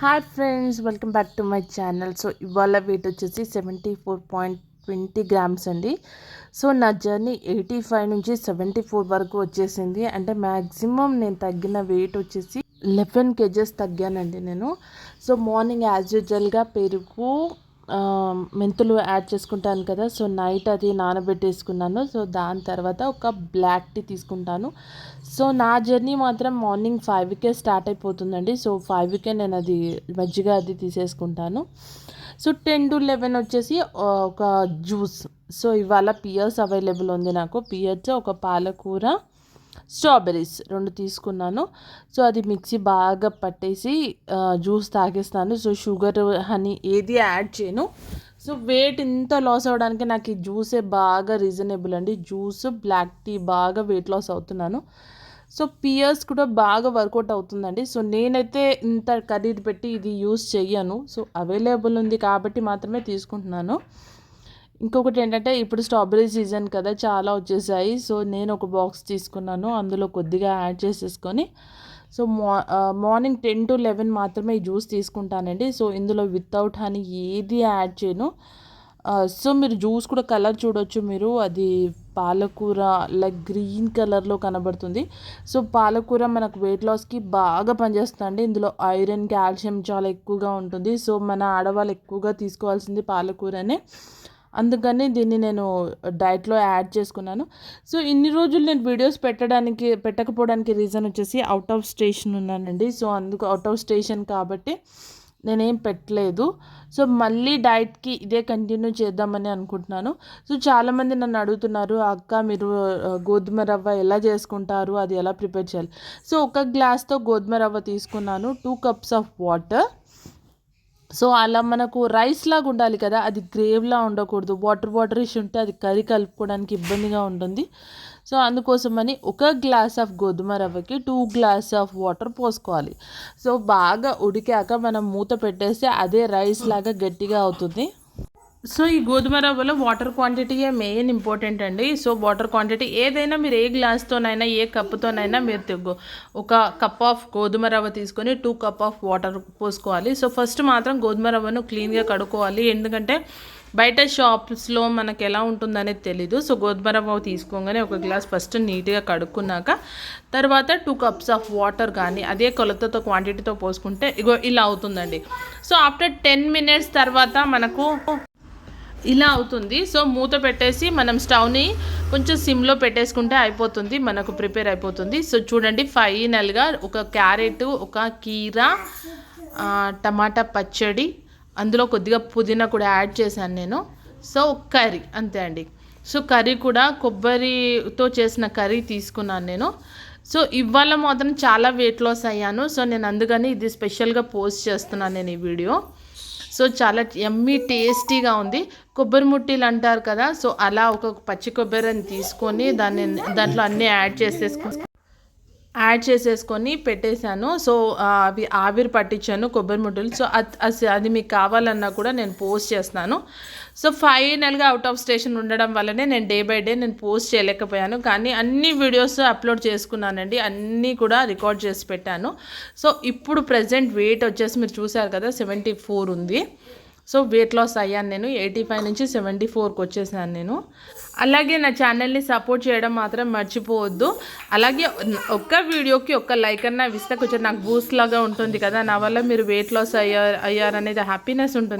Hi friends welcome back to my channel so ఇవాళ weight వచ్చేసి seventy four point twenty grams అండి. So నా journey eighty five నుంచి seventy four వరకు వచ్చేసింది. అంటే మ్యాక్సిమం నేను తగ్గిన వెయిట్ వచ్చేసి లెవెన్ కేజెస్ తగ్గానండి నేను. సో మార్నింగ్ యాజ్ యూజువల్గా పెరుగు మెంతులు యాడ్ చేసుకుంటాను కదా సో నైట్ అది నానబెట్టేసుకున్నాను. సో దాని తర్వాత ఒక బ్లాక్ టీ తీసుకుంటాను. సో నా జర్నీ మాత్రం మార్నింగ్ ఫైవ్కే స్టార్ట్ అయిపోతుందండి. సో ఫైవ్కే నేను అది మజ్జిగ అది తీసేసుకుంటాను. సో టెన్ టు లెవెన్ వచ్చేసి ఒక జ్యూస్. సో ఇవాళ పియర్స్ అవైలబుల్ ఉంది నాకు. పియర్స్ ఒక పాలకూర స్ట్రాబెర్రీస్ రెండు తీసుకున్నాను. సో అది మిక్సీ బాగా పట్టేసి జ్యూస్ తాగేస్తాను. సో షుగర్ హనీ ఏది యాడ్ చేయను. సో వెయిట్ ఇంత లాస్ అవ్వడానికి నాకు ఈ జ్యూసే బాగా రీజనబుల్ అండి. జ్యూస్ బ్లాక్ టీ బాగా వెయిట్ లాస్ అవుతున్నాను. సో పియర్స్ కూడా బాగా వర్కౌట్ అవుతుందండి. సో నేనైతే ఇంత ఖరీదు పెట్టి ఇది యూస్ చెయ్యను. సో అవైలబుల్ ఉంది కాబట్టి మాత్రమే తీసుకుంటున్నాను. ఇంకొకటి ఏంటంటే ఇప్పుడు స్ట్రాబెరీ సీజన్ కదా చాలా వచ్చేసాయి. సో నేను ఒక బాక్స్ తీసుకున్నాను. అందులో కొద్దిగా యాడ్ చేసేసుకొని సో మా మార్నింగ్ టెన్ టు లెవెన్ మాత్రమే ఈ జ్యూస్ తీసుకుంటానండి. సో ఇందులో వితౌట్ హనీ ఏది యాడ్ చేయను. సో మీరు జ్యూస్ కూడా కలర్ చూడొచ్చు మీరు. అది పాలకూర లైక్ గ్రీన్ కలర్లో కనబడుతుంది. సో పాలకూర మనకు వెయిట్ లాస్కి బాగా పనిచేస్తుంది ఇందులో ఐరన్ కాల్షియం చాలా ఎక్కువగా ఉంటుంది. సో మన ఆడవాళ్ళు ఎక్కువగా తీసుకోవాల్సింది పాలకూరనే. అందుకని దీన్ని నేను డైట్లో యాడ్ చేసుకున్నాను. సో ఇన్ని రోజులు నేను వీడియోస్ పెట్టడానికి పెట్టకపోవడానికి రీజన్ వచ్చేసి అవుట్ ఆఫ్ స్టేషన్ ఉన్నానండి. సో అందుకు అవుట్ ఆఫ్ స్టేషన్ కాబట్టి నేనేం పెట్టలేదు. సో మళ్ళీ డైట్కి ఇదే కంటిన్యూ చేద్దామని అనుకుంటున్నాను. సో చాలామంది నన్ను అడుగుతున్నారు అక్క మీరు గోధుమ రవ్వ ఎలా చేసుకుంటారు? అది ఎలా ప్రిపేర్ చేయాలి? సో ఒక గ్లాస్తో గోధుమ రవ్వ తీసుకున్నాను two cups of water so అలా మనకు రైస్ లాగా ఉండాలి కదా అది గ్రేవ్లా ఉండకూడదు. వాటర్ వాటర్ ఉంటే అది కర్రీ కలుపుకోవడానికి ఇబ్బందిగా ఉంటుంది. సో అందుకోసమని ఒక గ్లాస్ ఆఫ్ గోధుమ రవ్వకి టూ గ్లాస్ ఆఫ్ వాటర్ పోసుకోవాలి. సో బాగా ఉడికాక మనం మూత పెట్టేస్తే అదే రైస్ లాగా గట్టిగా అవుతుంది. సో ఈ గోధుమ రవ్వలో వాటర్ క్వాంటిటీయే మెయిన్ ఇంపార్టెంట్ అండి. సో వాటర్ క్వాంటిటీ ఏదైనా మీరు ఏ గ్లాస్తోనైనా ఏ కప్పుతోనైనా మీరు ఒక కప్ ఆఫ్ గోధుమ రవ్వ తీసుకొని టూ కప్ ఆఫ్ వాటర్ పోసుకోవాలి. సో ఫస్ట్ మాత్రం గోధుమ రవ్వను క్లీన్గా కడుక్కోవాలి. ఎందుకంటే బయట షాప్స్లో మనకు ఎలా ఉంటుందనేది తెలీదు. సో గోధుమ రవ్వ తీసుకోగానే ఒక గ్లాస్ ఫస్ట్ నీట్గా కడుక్కున్నాక తర్వాత టూ కప్స్ ఆఫ్ వాటర్ కానీ అదే కొలతతో క్వాంటిటీతో పోసుకుంటే ఇగో ఇలా అవుతుందండి. సో ఆఫ్టర్ టెన్ మినిట్స్ తర్వాత మనకు ఇలా అవుతుంది. సో మూత పెట్టేసి మనం స్టవ్ని కొంచెం సిమ్లో పెట్టేసుకుంటే అయిపోతుంది. మనకు ప్రిపేర్ అయిపోతుంది. సో చూడండి ఫైనల్గా ఒక క్యారెట్ ఒక కీర టమాటా పచ్చడి అందులో కొద్దిగా పుదీనా కూడా యాడ్ చేశాను నేను. సో కర్రీ అంతే అండి. సో కర్రీ కూడా కొబ్బరితో చేసిన కర్రీ తీసుకున్నాను నేను. సో ఇవాళ మాత్రం చాలా వెయిట్ లాస్ అయ్యాను. సో నేను అందుకని ఇది స్పెషల్గా పోస్ట్ చేస్తున్నాను నేను ఈ వీడియో సో చాలా ఎమ్మీ టేస్టీగా ఉంది. కొబ్బరి ముట్టీలు అంటారు కదా సో అలా ఒక పచ్చి కొబ్బరిని తీసుకొని దాన్ని దాంట్లో అన్నీ యాడ్ చేసేసుకో యాడ్ చేసేసుకొని పెట్టేశాను. సో అవి ఆవిరి పట్టించాను కొబ్బరి ముట్టలు సో అది అది మీకు కావాలన్నా కూడా నేను పోస్ట్ చేస్తాను సో ఫైనల్గా అవుట్ ఆఫ్ స్టేషన్ ఉండడం వల్లనే నేను డే బై డే నేను పోస్ట్ చేయలేకపోయాను. కానీ అన్ని వీడియోస్ అప్లోడ్ చేసుకున్నానండి. అన్నీ కూడా రికార్డ్ చేసి పెట్టాను. సో ఇప్పుడు ప్రజెంట్ వెయిట్ వచ్చేసి మీరు చూసారు కదా సెవెంటీ ఫోర్ ఉంది. సో వెయిట్ లాస్ అయ్యాను నేను. ఎయిటీ ఫైవ్ నుంచి సెవెంటీ ఫోర్కి వచ్చేసాను నేను. అలాగే నా ఛానల్ని సపోర్ట్ చేయడం మాత్రం మర్చిపోవద్దు. అలాగే ఒక్క వీడియోకి ఒక్క లైక్ అన్నా ఇస్తే కొంచెం నాకు బూస్ట్ లాగా ఉంటుంది కదా. నా వల్ల మీరు వెయిట్ లాస్ అయ్యారు అయ్యారనేది హ్యాపీనెస్ ఉంటుంది.